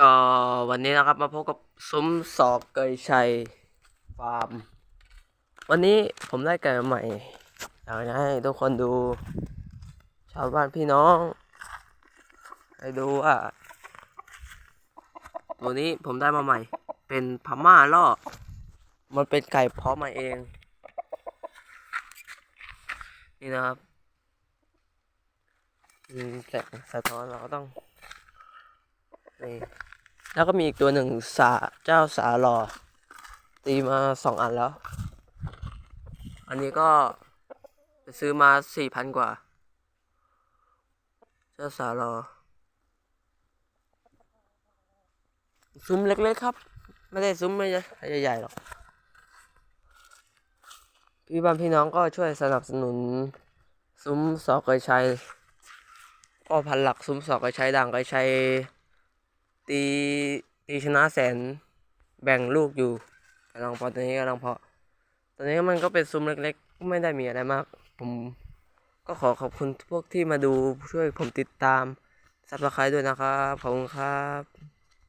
ก็วันนี้นะครับมาพบกับซุ้มสอกเกยชัยฟาร์ม วันนี้ผมได้ไก่ใหม่อยากให้ทุกคนดู ชาวบ้านพี่น้อง ให้ดูว่า ตัวนี้ผมได้มาใหม่ เป็นพม่าล่อ มันเป็นไก่เพาะมาเอง นี่นะครับแสงสะท้อนเราก็ต้องนี่ แล้วก็มีอีกตัวหนึ่งสาเจ้าสาหลอตีมาสองอันแล้ว อันนี้ก็ซื้อมาสี่พันกว่า เจ้าสาหลอซุ้มเล็กๆครับ ไม่ได้ซุ้มไม่ใหญ่ๆหรอก พี่บ้านพี่น้องก็ช่วยสนับสนุน ซุ้มสอกไกชัยพ่อพันหลักซุ้มสอกไกชัยด่างไกชัย ตีตีชนะแสนแบ่งลูกอยู่กำลังพอตอนนี้กำลังพอตอนนี้มันก็เป็นซุ้มเล็กๆ ไม่ได้มีอะไรมาก ผมก็ขอขอบคุณพวกที่มาดูช่วยผมติดตามซับสไครต์ด้วยนะครับ ขอบคุณครับ